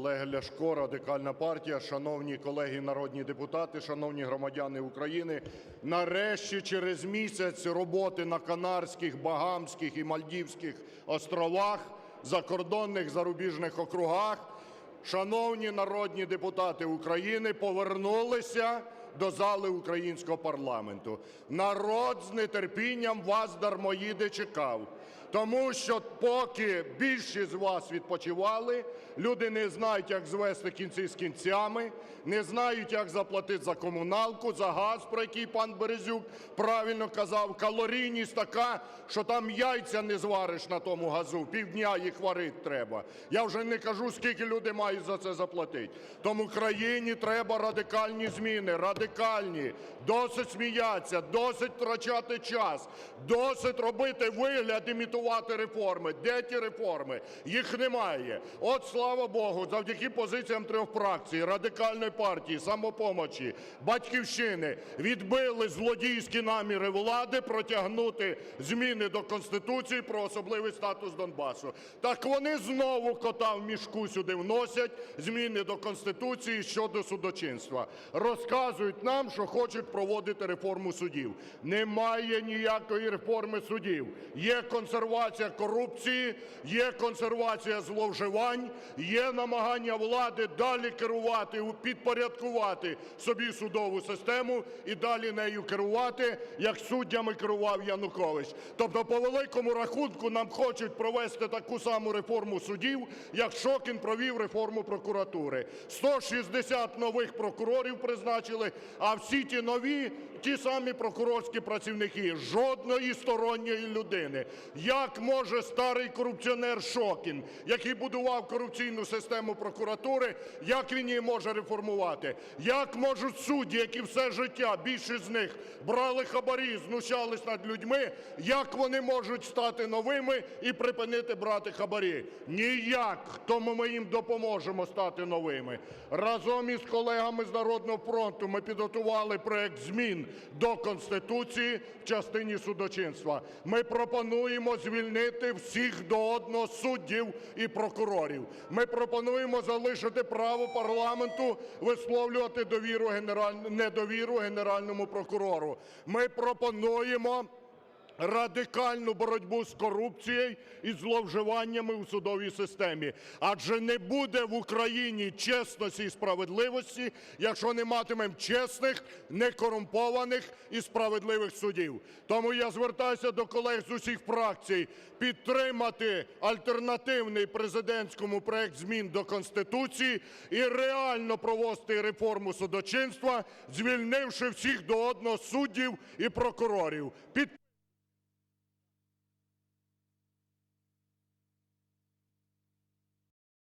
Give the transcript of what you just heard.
Олег Ляшко, Радикальна партія. Шановні колеги народні депутати, шановні громадяни України! Нарешті, через місяць роботи на Канарських, Багамських і Мальдівських островах, закордонних зарубіжних округах, шановні народні депутати України повернулися до зали українського парламенту. Народ з нетерпінням вас, дармоїди, чекав. Тому що поки більшість з вас відпочивали, люди не знають, як звести кінці з кінцями, не знають, як заплатити за комуналку, за газ, про який пан Березюк правильно казав. Калорійність така, що там яйця не звариш на тому газу, півдня їх варити треба. Я вже не кажу, скільки люди мають за це заплатити. Тому країні треба радикальні зміни, радикальні. Досить сміятися, досить втрачати час, досить робити вигляд, імітувати реформи. Де ті реформи? Їх немає. От слава Богу, завдяки позиціям трьох фракцій, радикальної партії, самопомочі, батьківщини відбили злодійські наміри влади протягнути зміни до Конституції про особливий статус Донбасу. Так вони знову кота в мішку сюди вносять зміни до Конституції щодо судочинства. Розказують нам, що хочуть проводити реформу судів. Немає ніякої реформи судів. Є консервація корупції, є консервація зловживань, є намагання влади далі керувати, підпорядкувати собі судову систему і далі нею керувати, як суддями керував Янукович. Тобто, по великому рахунку, нам хочуть провести таку саму реформу судів, як Шокін провів реформу прокуратури. 160 нових прокурорів призначили, а всі ті нові ті самі прокурорські працівники, жодної сторонньої людини. Як може старий корупціонер Шокін, який будував корупційну систему прокуратури, як він її може реформувати? Як можуть судді, які все життя, більшість з них брали хабарі, знущались над людьми, як вони можуть стати новими і припинити брати хабарі? Ніяк. Тому ми їм допоможемо стати новими. Разом із колегами з Народного фронту ми підготували проект змін до Конституції в частині судочинства. Ми пропонуємо звільнити всіх до одного суддів і прокурорів. Ми пропонуємо залишити право парламенту висловлювати довіру недовіру Генеральному прокурору. Ми пропонуємо радикальну боротьбу з корупцією і зловживаннями у судовій системі. Адже не буде в Україні чесності і справедливості, якщо не матимемо чесних, некорумпованих і справедливих судів. Тому я звертаюся до колег з усіх фракцій підтримати альтернативний президентському проект змін до Конституції і реально проводити реформу судочинства, звільнивши всіх до одного суддів і прокурорів.